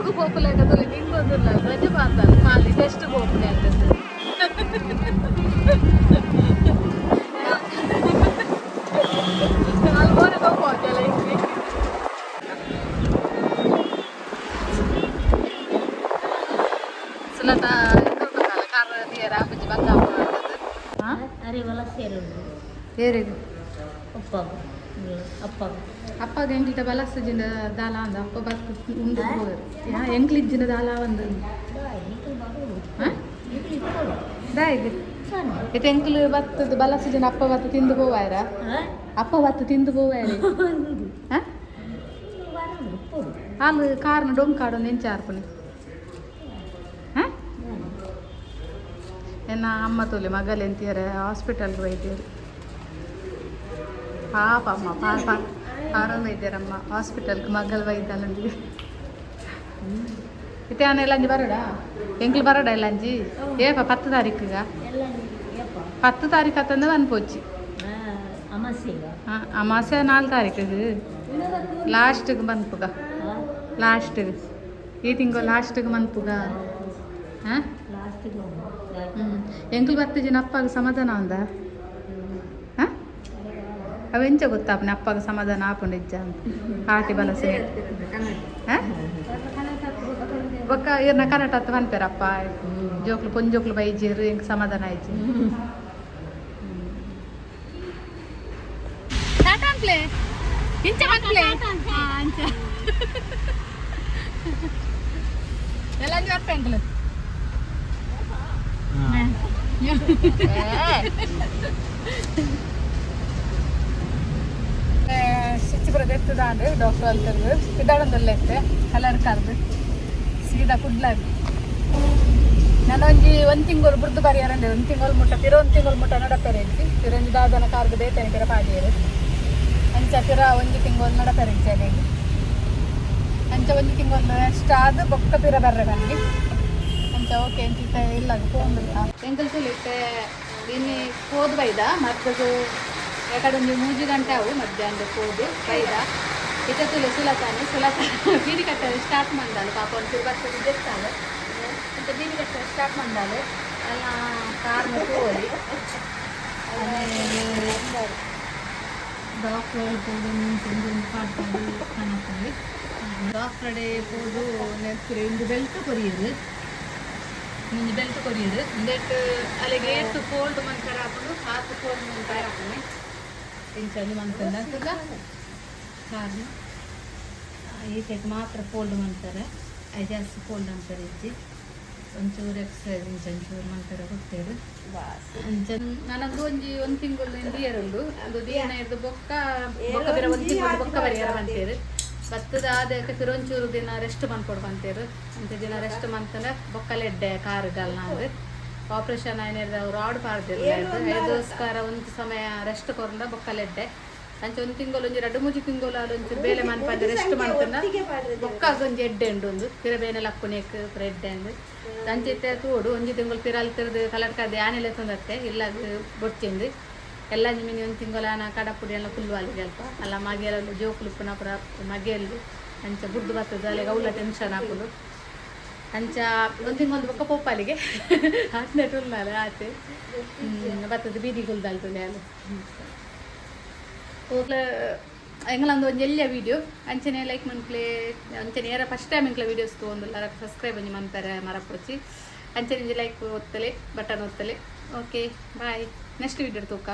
ಎಲ್ರಿಗೂ ಪಾಪುಲರ್ ಆಗದಲ್ಲ ನಿಂಗೆ ಗೊತ್ತಿಲ್ಲ ರಜೆ ಬಾರ್ದಲ್ಲ ಖಾಲಿ ಎಷ್ಟು ಪಾಪುಲರ್ ಆಗ್ತದೆ ಬೇರೆ ಉಪ್ಪ ಅಪ್ಪಾಗ ಅಪ್ಪಗ ಎಂಕ್ಲಿಟ ಬಲಸಜಿನ ದಾಲ ಅಂದ. ಅಪ್ಪ ಬತ್ತು ಉಂಡು ಹೋಗರು ಎಂಕ್ಲಿಜ್ಜಿನ ದಾಲ ಒಂದು ಹಾಂ? ಇದು ಎಂಕ್ಲು ಬತ್ತದ ಬಲಸಜಿನ ಅಪ್ಪ ಬತ್ತು ತಿಂದು ಹೋವಾಯ್ರ ಅಪ್ಪ ಬತ್ತು ತಿಂದು ಹೋವಾಯ್ರಿ ಹಾಲು ಕಾರ್ನ ಡೊಂಕಾಡು ನೆಂಚಾರ್ಪಣಿ ಹಾಂ? ಎನ್ನ ಅಮ್ಮ ತೋಲೆ ಮಗಲ್ ಎಂತಿಯರೆ ಹಾಸ್ಪಿಟಲ್ಗೆ ಒಯ್ದಿರು ಪಾಪ ಅಮ್ಮ ಪಾಪ. ಆರಾಮ ಇದ್ದೀರಮ್ಮ. ಹಾಸ್ಪಿಟಲ್ಗೆ ಮಗಲ್ ಒಯ್ದಲ್ಲಂಜಿ ಇತ್ತೆ ಅನ್ನ ಎಲ್ಲಂಜಿ ಬರೋಡ ಎಂಕ್ಲು ಬರೋಡ ಎಲ್ಲಂಜಿ ಏಪ ಪತ್ತು ತಾರೀಕಿಗ ಪತ್ತು ತಾರೀಕು ಹತ್ತಂದ ಅನ್ಪೋಚಿ ಹಾಂ ಅಮಾಸೆ ನಾಲ್ಕು ತಾರೀಕಿಗೆ ಲಾಸ್ಟಿಗೆ ಬಂದ್ಪುಗ ಲಾಸ್ಟಿಗೆ. ಈ ತಿಂಗಳು ಲಾಸ್ಟಿಗೆ ಬಂದ್ಪುಗ ಹಾಂ ಎಂಕ್ಲು ಬರ್ತಿಜಿ ಜನ ಅಪ್ಪಾಗ ಸಮಾಧಾನ ಅಂದ ಅವೆಂಚ ಗೊತ್ತಾಪನೆ? ಅಪ್ಪಗ ಸಮಾಧಾನ ಆಪುಂಡಿಜ್ಜ ಅಂತ. ಆಟಿ ಬಲಸೆ. ಹಾಂ? ಬೊಕ್ಕ ಇರ್ನ ಕರೆಕ್ಟ್ ಹತ್ತು ಅಪ್ಪ ಜೋಕ್ಲು ಪೊಂಜೋಕ್ಲು ಬೈಜಿರು ಹೆಂಗೆ ಸಮಾಧಾನ ಆಯ್ತು. ಇಂಚ ಅಂಚ ಎಲ್ಲ ആണ് ഡോക്ടർ വന്നിട്ടുള്ളത് ഇതാണെന്നല്ലേ എത്തെ കലർക്കാർത് ಸೀದಾ കുಡ್ಲಾಗಿ ನಾನು ಒಂಜಿ ಒಂದು ತಿಂಗಳು ಬುರ್ದು ಬರೆಯಾರಂದೆ ಒಂದು ತಿಂಗಳು ಮುಟ್ಟ ತಿರ ಒಂದು ತಿಂಗಳು ಮುಟ್ಟ ನಡಪೆರೆ ಇತ್ತು ತಿರಂಜಿ ದಾದನ ಕಾರ್ದು ಬೇತನೆ ಕಿರ ಪಾಡಿಯರು. ಅಂಚ ತಿರ ಒಂದು ತಿಂಗಳು ನಡಪೆರೆ ಇತ್ತೇನೆ ಅಂಚ ಒಂದು ತಿಂಗಳು ನೆಕ್ಸ್ಟ್ ಆದ ಬೊಕ್ಕ ತಿರ ಬರ್ರೆ ನನಗೆ. ಅಂಚ ಓಕೆ ಅಂತ ಇಲ್ಲ ಫೋನ್ ಎಂಕಲ್ ತಿಳಿತೆ ದಿನಿ ಹೋದ್ ಬೈದ, ಮತ್ತದು ಯಾಕಡೆ ಒಂದು ಮೂಜಿ ಗಂಟೆ ಅವು ಮಧ್ಯಾಹ್ನದ ಹೋದು ಬೈದ. इथं तुला सुलाताने सुलाता बिरी ಸ್ಟಾರ್ಟ್ स्टार्ट म्हणतालो पापड सुरवात देतालो तिथं बिरी कट्टा स्टार्ट म्हणतालो ಎಲ್ಲ ಕಾರಣ ಹೋಗಿ ಡಾಕ್ಟರ್ ತಿಂದು ಪಾಡ್ತಾರೆ ಕಾಣುತ್ತದೆ ಡಾಕ್ಟರಡೆ போது ನೆತ್ರೆ ಇಂದು ಬೆಲ್ಟ್ ಕೊರಿಯರು ಇಂದು ಬೆಲ್ಟ್ ಕೊರಿಯರು ಇಂದೆಟ್ ಅಲ್ಲಿಗೆ ಗೇಟ್ ಫೋಲ್ಡ್ ಮಂತರ ಹಾಕೊಂಡು ಹಾಕು ಫೋಲ್ಡ್ ಮಂತರ ಹಾಕೊಂಡು ತಿಂಚಲ್ಲಿ ಮಂತರ ಅಂತದ ಈ ಸೈಡ್ ಮಾತ್ರ ಫೋಲ್ಡ್ ಮಾಡ್ತಾರೆ. ಜಾಸ್ತಿ ಫೋಲ್ಡ್ ಅಂತಾರೆ ಇಜ್ಜಿ ಒಂಚೂರು ಎಕ್ಸಸೈಸ್ ಒಂಚೂರು ಮಾಡ್ತಾರೆ ಅಂಚ ನನಗೆ ಒಂಜಿ ಒಂದು ತಿಂಗಳು ಇಂಡಿಯರುಂಡು ಅದು ದಿನ ಇರ್ದು ಬೊಕ್ಕ ಬೊಕ್ಕ ಬೇರೆ ಒಂದು ತಿಂಗಳು ಬೊಕ್ಕ ಬರಿಯಾರ ಭತ್ತದ ಒಂಚೂರು ದಿನ ರೆಸ್ಟ್ ಮಾಡ್ಕೊಡು ಬಂತೇರು ಅಂತ ದಿನ ರೆಸ್ಟ್ ಮಾಡ್ತಾರೆ ಬೊಕ್ಕಲೆಡ್ಡೆ ಕಾರುಗಲ್ನ ಅಂದ್ರೆ ಆಪರೇಷನ್ ಏನಿರ್ದ ಅವ್ರು ಆಡ್ ಪಾಡ್ದಿಲ್ಲ ಐದೋಸ್ಕರ ಒಂದು ಸಮಯ ರೆಸ್ಟ್ ಕೊರಂದ ಬೊಕ್ಕಲೆಡ್ಡೆ ಅಂಚ ಒಂದು ತಿಂಗಳು ಒಂಜಿ ಎರಡು ಮೂಜಿ ತಿಂಗಳು ಅದು ಒಂಚೂರು ಬೇಲೆ ಮನ್ಪಂದೆ ರೆಸ್ಟ್ ಮಾಡ್ಕೊಂಡ ಬೊಕ್ಕ ಒಂಜಿ ಎಡ್ಡೆ ಉಂಡು ಒಂದು. ಪಿರ ಬೇನೆ ಲಕ್ಕುನೇಕ್ ಪಿರ ಎಡ್ಡೆ ಅಂದು. ಅಂಚಿತ್ತೆ ತೋಡು ಒಂಜಿ ತಿಂಗಳು ಪಿರ ಅಲ್ತಿರ್ದು ಕಲರ್ ಕರ್ದು ಆನೆಲೆ ತಂದತ್ತೆ. ಇಲ್ಲ ಬೊಚ್ಚಿಂದು ಎಲ್ಲ ನಿಮಿನಿ ಒಂದು ತಿಂಗಳ ಕಡಪುಡಿ ಎಲ್ಲ ಅಲ್ಲಿಗೆ ಅಲ್ಪ. ಅಲ್ಲ ಮಗೆಲ್ಲ ಜೋಕುಲು ಪುನಃ ಪುರ ಮಗೆಯಲ್ಲಿ ಅಂಚ ಬುಡ್ದು ಬರ್ತದೆ. ಅಲ್ಲಿ ಅವಳ ಟೆನ್ಷನ್ ಹಾಕುದು. ಅಂಚ ಒಂದು ತಿಂಗಳು ಬೊಕ್ಕ ಪೊಪ್ಪಲಿಗೆ. ಹತ್ತನೇ ಟುಲ್ನಲ್ಲ ಆತೆ. ಬರ್ತದೆ ಬೀದಿ ಗುಲ್ದಲ್ತದೆ ಅಲ್ಲಿ. ಎಂಗಳೊಂದು ಒಂದು ಎಲ್ಲಿಯ ವೀಡಿಯೋ ಅಂಚನೆ ಲೈಕ್ ಮನ್ಕ್ಲೆ ಅಂಚನೆ ಯಾರ ಫಸ್ಟ್ ಟೈಮ್ ಎಂಕ್ಲ ವೀಡಿಯೋಸ್ ತೊಗೊಂಡು ಸಬ್ಸ್ಕ್ರೈಬ್ ಒಂಜಿ ಮನ್ಪರೆ ಮರಪೊಚ್ಚಿ ಅಂಚನೆ ಲೈಕ್ ಒತ್ತಲೆ ಬಟನ್ ಒತ್ತಲೆ ಓಕೆ ಬಾಯ್ ನೆಕ್ಸ್ಟ್ ವೀಡಿಯೋ ತೂಕ